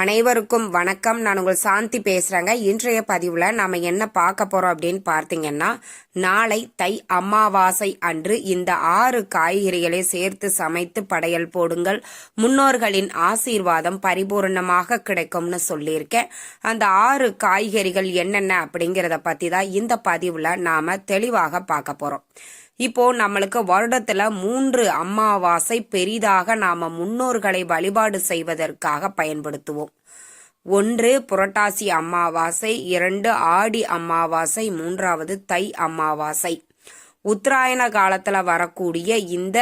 அனைவருக்கும் வணக்கம். நான் உங்கள் சாந்தி பேசுகிறேங்க இன்றைய பதிவில் நாம் என்ன பார்க்க போகிறோம் அப்படின்னு பார்த்தீங்கன்னா நாளை தை அமாவாசை அன்று இந்த ஆறு காய்கறிகளை சேர்த்து சமைத்து படையல் போடுங்கள். முன்னோர்களின் ஆசீர்வாதம் பரிபூர்ணமாக கிடைக்கும்னு சொல்லியிருக்கேன். அந்த ஆறு காய்கறிகள் என்னென்ன அப்படிங்கிறத பற்றி தான் இந்த பதிவில் நாம் தெளிவாக பார்க்க போகிறோம் இப்போ நம்மளுக்கு வருடத்துல மூன்று அமாவாசை பெரிதாக நாம முன்னோர்களை வழிபாடு செய்வதற்காக பயன்படுத்துவோம். ஒன்று புரட்டாசி அம்மாவாசை இரண்டு ஆடி அம்மாவாசை மூன்றாவது தை அமாவாசை. உத்தராயண காலத்துல வரக்கூடிய இந்த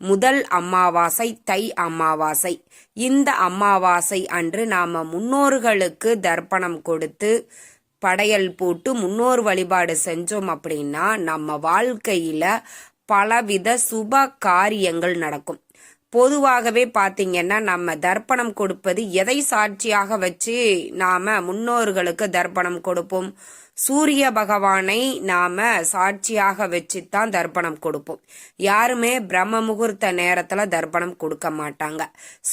முதல் அமாவாசை தை அம்மாவாசை இந்த அமாவாசை அன்று நாம முன்னோர்களுக்கு தர்ப்பணம் கொடுத்து படையல் போட்டு முன்னோர் வழிபாடு செஞ்சோம் அப்படின்னா நம்ம வாழ்க்கையில பலவித சுப காரியங்கள் நடக்கும். பொதுவாகவே பார்த்தீங்கன்னா நம்ம தர்ப்பணம் கொடுப்பது எதை சாட்சியாக வச்சு நாம முன்னோர்களுக்கு தர்ப்பணம் கொடுப்போம்? சூரிய பகவானை நாம சாட்சியாக வச்சுத்தான் தர்ப்பணம் கொடுப்போம். யாருமே பிரம்ம முகூர்த்த நேரத்துல தர்ப்பணம் கொடுக்க மாட்டாங்க.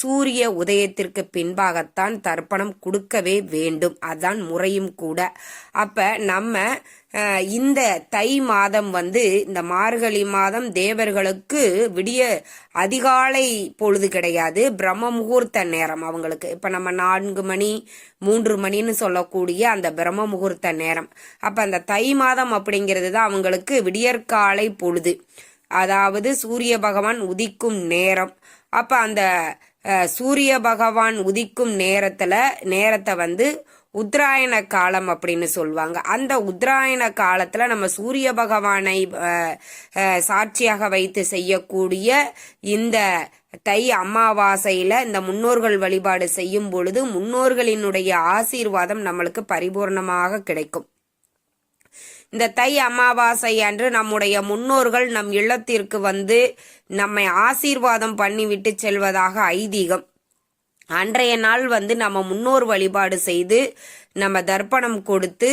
சூரிய உதயத்திற்கு பின்பாகத்தான் தர்ப்பணம் கொடுக்கவே வேண்டும். அதான் முறையும் கூட. அப்ப நம்ம இந்த தை மாதம் வந்து இந்த மார்கழி மாதம் தேவர்களுக்கு விடிய அதிகாலை பொழுது கிடையாது. பிரம்ம முகூர்த்த நேரம் அவங்களுக்கு. இப்ப நம்ம நான்கு மணி மூன்று மணின்னு சொல்லக்கூடிய அந்த பிரம்ம முகூர்த்த நேரம். அப்போ அந்த தை மாதம் அப்படிங்கிறது தான் அவங்களுக்கு விடியற்காலை பொழுது. அதாவது சூரிய பகவான் உதிக்கும் நேரம். அப்போ அந்த சூரிய பகவான் உதிக்கும் நேரத்தில் நேரத்தை வந்து உத்தராயண காலம் அப்படின்னு சொல்லுவாங்க. அந்த உத்தராயண காலத்தில் நம்ம சூரிய பகவானை சாட்சியாக வைத்து செய்யக்கூடிய இந்த தை அமாவாசையில் இந்த முன்னோர்கள் வழிபாடு செய்யும் பொழுது முன்னோர்களினுடைய ஆசீர்வாதம் நம்மளுக்கு பரிபூர்ணமாக கிடைக்கும். இந்த தை அமாவாசை அன்று நம்முடைய முன்னோர்கள் நம் இல்லத்திற்கு வந்து நம்மை ஆசீர்வாதம் பண்ணிவிட்டு செல்வதாக ஐதீகம். அன்றைய நாள் வந்து நம்ம முன்னோர் வழிபாடு செய்து நம்ம தர்ப்பணம் கொடுத்து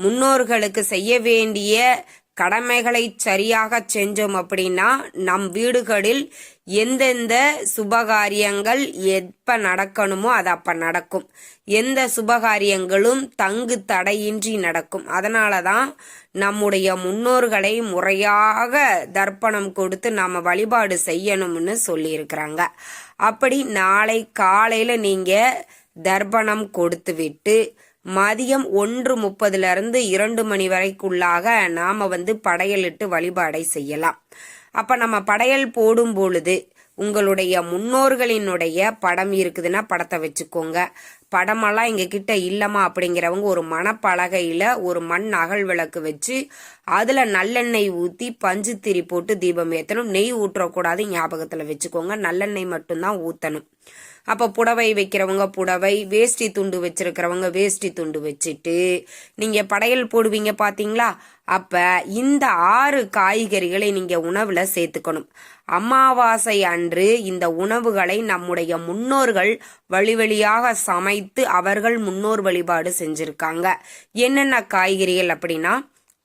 முன்னோர்களுக்கு செய்ய வேண்டிய கடமைகளை சரியாக செஞ்சோம் அப்படின்னா நம் வீடுகளில் எந்தெந்த சுபகாரியங்கள் எப்ப நடக்கணுமோ அது அப்ப நடக்கும். எந்த சுபகாரியங்களும் தங்கு தடையின்றி நடக்கும். அதனால தான் நம்முடைய முன்னோர்களை முறையாக தர்ப்பணம் கொடுத்து நாம வழிபாடு செய்யணும்னு சொல்லியிருக்கிறாங்க. அப்படி நாளை காலையில நீங்க தர்ப்பணம் கொடுத்து விட்டு மதியம் ஒன்று முப்பதுல இருந்து இரண்டு மணி வரைக்குள்ளாக நாம வந்து படையலிட்டு வழிபாடை செய்யலாம். அப்ப நம்ம படையல் போடும் பொழுது உங்களுடைய முன்னோர்களினுடைய படம் இருக்குதுன்னா படத்தை வச்சுக்கோங்க. படமெல்லாம் எங்க கிட்ட இல்லமா அப்படிங்கிறவங்க ஒரு மணப்பலகையில் ஒரு மண் அகல் விளக்கு வச்சு அதுல நல்லெண்ணெய் ஊத்தி பஞ்சு திரி போட்டு தீபம் ஏத்தணும். நெய் ஊற்றக்கூடாது ஞாபகத்துல வச்சுக்கோங்க. நல்லெண்ணெய் மட்டும்தான் ஊத்தணும். அப்ப புடவை வைக்கிறவங்க புடவை வேஷ்டி துண்டு வச்சிருக்கிறவங்க வேஷ்டி துண்டு வச்சுட்டு நீங்க படையல் போடுவீங்க பாத்தீங்களா? அப்ப இந்த ஆறு காய்கறிகளை நீங்க உணவுல சேர்த்துக்கணும். அமாவாசை அன்று இந்த உணவுகளை நம்முடைய முன்னோர்கள் வழி வழியாக சமைத்து அவர்கள் முன்னோர் வழிபாடு செஞ்சிருக்காங்க. என்னென்ன காய்கறிகள் அப்படின்னா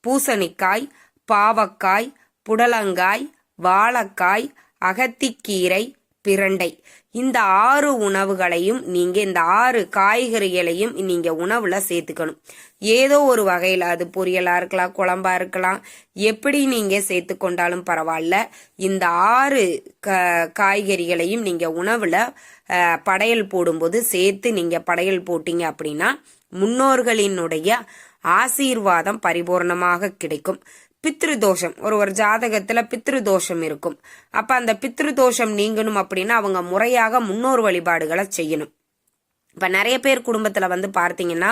பூசணிக்காய் பாவக்காய் புடலங்காய் வாழைக்காய் அகத்திக்கீரை பிரண்டை. இந்த ஆறு உணவுகளையும் நீங்க இந்த ஆறு காய்கறிகளையும் நீங்க உணவுல சேர்த்துக்கணும். ஏதோ ஒரு வகையில அது பொரியலா இருக்கலாம் குழம்பா இருக்கலாம் எப்படி நீங்க சேர்த்து கொண்டாலும் பரவாயில்ல. இந்த ஆறு க காய்கறிகளையும் நீங்க உணவுல படையல் போடும்போது சேர்த்து நீங்க படையல் போட்டீங்க அப்படின்னா முன்னோர்களினுடைய ஆசீர்வாதம் பரிபூர்ணமாக கிடைக்கும். பித்ரு தோஷம் ஒரு ஒரு ஜாதகத்துல பித்ரு தோஷம் இருக்கும். அப்ப அந்த பித்ரு தோஷம் நீங்கணும் அப்படின்னா அவங்க முறையாக முன்னோர் வழிபாடுகளை செய்யணும். இப்போ நிறைய பேர் குடும்பத்தில் வந்து பார்த்தீங்கன்னா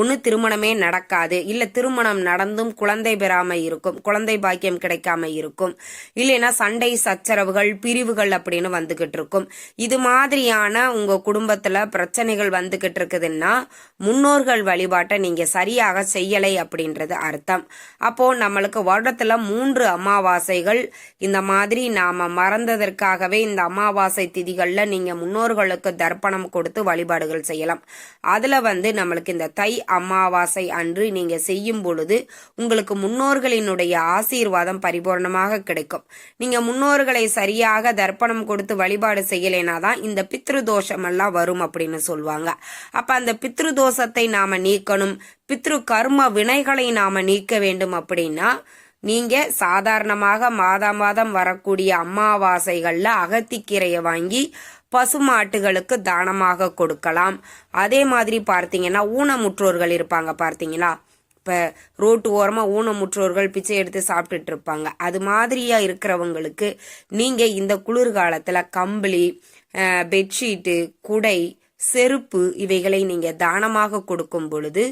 ஒன்று திருமணமே நடக்காது. இல்லை திருமணம் நடந்தும் குழந்தை பெறாமல் இருக்கும் குழந்தை பாக்கியம் கிடைக்காம இருக்கும். இல்லைன்னா சண்டை சச்சரவுகள் பிரிவுகள் அப்படின்னு வந்துக்கிட்டு இருக்கும். இது மாதிரியான உங்கள் குடும்பத்தில் பிரச்சனைகள் வந்துக்கிட்டு இருக்குதுன்னா முன்னோர்கள் வழிபாட்டை நீங்கள் சரியாக செய்யலை அப்படின்றது அர்த்தம். அப்போது நம்மளுக்கு வருடத்தில் மூன்று அமாவாசைகள். இந்த மாதிரி நாம் மறந்ததற்காகவே இந்த அமாவாசை திதிகளில் நீங்கள் முன்னோர்களுக்கு தர்ப்பணம் கொடுத்து வழிபாடுகள் வழிபாடுகள் செய்யலாம். அதில் வந்து நம்மளுக்கு இந்த தை அமாவாசை அன்று நீங்கள் செய்யும் பொழுது உங்களுக்கு முன்னோர்களினுடைய ஆசீர்வாதம் பரிபூர்ணமாக கிடைக்கும். நீங்கள் முன்னோர்களை சரியாக தர்ப்பணம் கொடுத்து வழிபாடு செய்யலைனா தான் இந்த பித்ரு வரும் அப்படின்னு சொல்லுவாங்க. அப்போ அந்த பித்ரு தோஷத்தை நீக்கணும் பித்ரு கர்ம வினைகளை நாம் நீக்க வேண்டும் அப்படின்னா நீங்க சாதாரணமாக மாதம் மாதம் வரக்கூடிய அமாவாசைகளில் அகத்திக்கீரையை வாங்கி பசுமாட்டுகளுக்கு தானமாக கொடுக்கலாம். அதே மாதிரி பார்த்தீங்கன்னா ஊனமுற்றோர்கள் இருப்பாங்க பார்த்தீங்களா? இப்போ ரோட்டு ஓரமாக ஊனமுற்றோர்கள் பிச்சை எடுத்து சாப்பிட்டுட்டு இருப்பாங்க. அது மாதிரியாக இருக்கிறவங்களுக்கு நீங்கள் இந்த குளிர்காலத்தில் கம்பளி பெட்ஷீட்டு குடை செருப்பு இவைகளை நீங்க தானமாக கொடுக்கும் பொழுது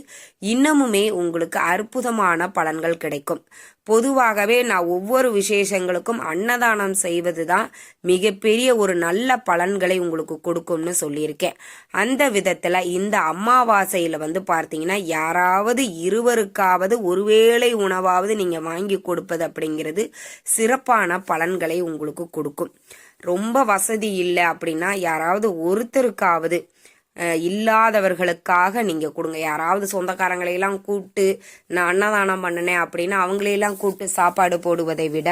இன்னமுமே உங்களுக்கு அற்புதமான பலன்கள் கிடைக்கும். பொதுவாகவே நான் ஒவ்வொரு விசேஷங்களுக்கும் அன்னதானம் செய்வது தான் மிகப்பெரிய ஒரு நல்ல பலன்களை உங்களுக்கு கொடுக்கும்னு சொல்லியிருக்கேன். அந்த விதத்துல இந்த அமாவாசையில் வந்து பார்த்தீங்கன்னா யாராவது இருவருக்காவது ஒருவேளை உணவாவது நீங்க வாங்கி கொடுப்பது அப்படிங்கிறது சிறப்பான பலன்களை உங்களுக்கு கொடுக்கும். ரொம்ப வசதி இல்லை அப்படின்னா யாராவது ஒருத்தருக்காவது இல்லாதவர்களுக்காக நீங்கள் கொடுங்க. யாராவது சொந்தக்காரங்களையெல்லாம் கூப்பிட்டு நான் அன்னதானம் பண்ணினேன் அப்படின்னு அவங்களையெல்லாம் கூப்பிட்டு சாப்பாடு போடுவதை விட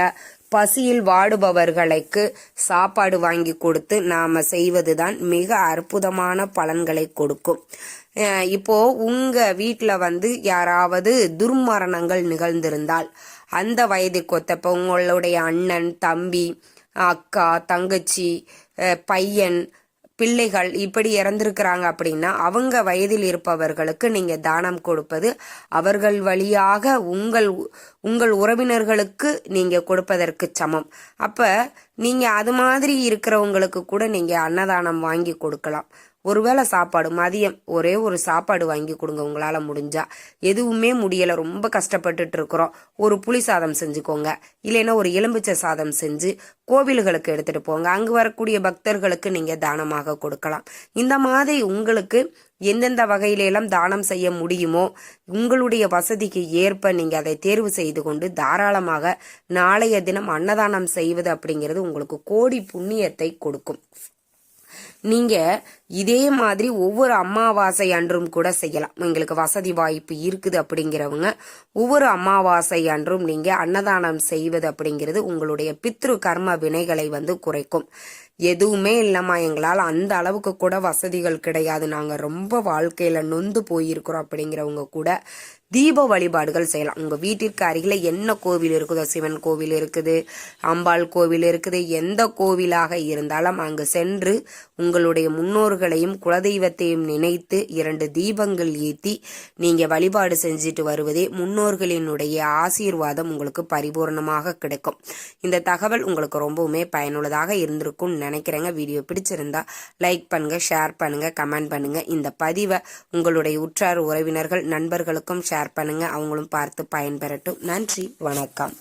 பசியில் வாடுபவர்களுக்கு சாப்பாடு வாங்கி கொடுத்து நாம செய்வதுதான் மிக அற்புதமான பலன்களை கொடுக்கும். இப்போ உங்க வீட்டில் வந்து யாராவது துர்மரணங்கள் நிகழ்ந்திருந்தால் அந்த வயதுக்கு ஒத்தப்ப உங்களுடைய அண்ணன் தம்பி அக்கா தங்கச்சி பையன் பிள்ளைகள் இப்படி இறந்திருக்கிறாங்க அப்படின்னா அவங்க வயதில் இருப்பவர்களுக்கு நீங்க தானம் கொடுப்பது அவர்கள் வழியாக உங்கள் உங்கள் உறவினர்களுக்கு நீங்க கொடுப்பதற்கு சமம். அப்ப நீங்க அது மாதிரி இருக்கிறவங்களுக்கு கூட நீங்க அன்னதானம் வாங்கி கொடுக்கலாம். ஒருவேளை சாப்பாடு மதியம் ஒரே ஒரு சாப்பாடு வாங்கி கொடுங்க உங்களால் முடிஞ்சா. எதுவுமே முடியலை ரொம்ப கஷ்டப்பட்டுட்டு இருக்கிறோம். ஒரு புளி சாதம் செஞ்சுக்கோங்க. இல்லைன்னா ஒரு எலும்பிச்சை சாதம் செஞ்சு கோவில்களுக்கு எடுத்துகிட்டு போங்க. அங்கே வரக்கூடிய பக்தர்களுக்கு நீங்கள் தானமாக கொடுக்கலாம். இந்த மாதிரி உங்களுக்கு எந்தெந்த வகையிலெல்லாம் தானம் செய்ய முடியுமோ உங்களுடைய வசதிக்கு ஏற்ப நீங்கள் அதை தேர்வு செய்து கொண்டு தாராளமாக நாளைய தினம் அன்னதானம் செய்வது அப்படிங்கிறது உங்களுக்கு கோடி புண்ணியத்தை கொடுக்கும். நீங்க இதே மாதிரி ஒவ்வொரு அமாவாசை அன்றும் கூட செய்யலாம். எங்களுக்கு வசதி வாய்ப்பு இருக்குது அப்படிங்கிறவங்க ஒவ்வொரு அமாவாசை அன்றும் நீங்க அன்னதானம் செய்வது அப்படிங்கிறது உங்களுடைய பித்ரு கர்ம வினைகளை வந்து குறைக்கும். எதுவுமே இல்லம்மா எங்களால் அந்த அளவுக்கு கூட வசதிகள் கிடையாது. நாங்கள் ரொம்ப வாழ்க்கையில நொந்து போயிருக்கிறோம் அப்படிங்கிறவங்க கூட தீப வழிபாடுகள் செய்யலாம். உங்க வீட்டிற்கு அருகில என்ன கோவில் இருக்குதோ சிவன் கோவில் இருக்குது அம்பாள் கோவில் இருக்குது எந்த கோவிலாக இருந்தாலும் அங்கு சென்று உங்களுடைய முன்னோர்களையும் குலதெய்வத்தையும் நினைத்து இரண்டு தீபங்கள் ஏற்றி நீங்க வழிபாடு செஞ்சுட்டு வருவதே முன்னோர்களினுடைய ஆசீர்வாதம் உங்களுக்கு பரிபூர்ணமாக கிடைக்கும். இந்த தகவல் உங்களுக்கு ரொம்பவுமே பயனுள்ளதாக இருந்திருக்கும்னு நினைக்கிறேங்க. வீடியோ பிடிச்சிருந்தா லைக் பண்ணுங்க ஷேர் பண்ணுங்க கமெண்ட் பண்ணுங்க. இந்த பதிவை உங்களுடைய உற்றார் உறவினர்கள் நண்பர்களுக்கும் ஷேர் பண்ணுங்க. அவங்களும் பார்த்து பயன்பெறட்டும். நன்றி வணக்கம்.